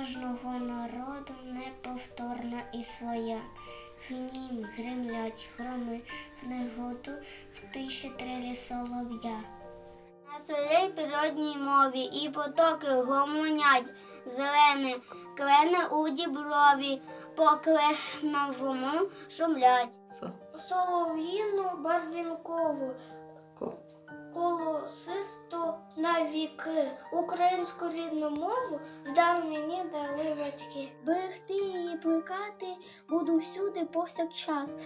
кожного народу неповторна і своя. Гнім, гримлять громи в негоду, в тиші трелі солов'я. На своїй природній мові і потоки гомонять, зелене клени у діброві, по кленовому шумлять. Со. Солов'їну барвінкову, Ко. Віки, українську рідну мову вдав мені дали батьки. Берегти її плекати буду всюди повсякчас,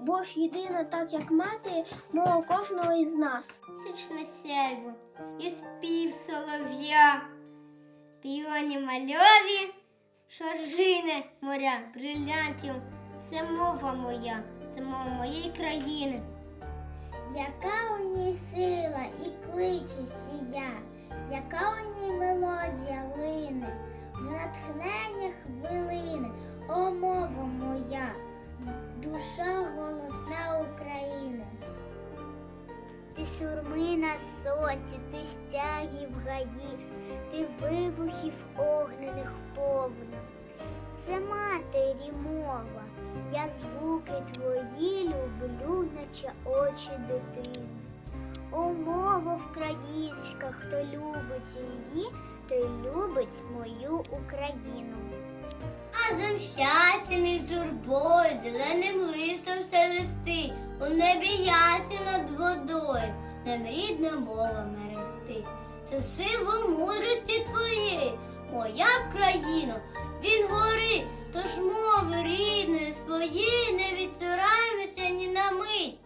бо ж єдина, так як мати, мова кожного із нас. Січне сяйво і спів солов'я, піоні мальові, шоржини моря, брилянтів. Це мова моя, це мова моєї країни. Яка у ній сила кличе сія, яка у ній мелодія лине, в натхненнях хвилини, о мова моя, душа голосна України. Ти шурми на соці, ти стягів гаї, ти вибухів огнених повна. Це матері мова, я звуки твої люблю, наче очі дитини. О, мова українська, хто любить її, той любить мою Україну. Разом щастям і журбою, зеленим листом шелестить, у небі ясім над водою, нам рідна мова мерехтить. Це символ мудрості твоєї, моя Україна, він горить, тож мови рідної своєї не відцюраємося ні на мить.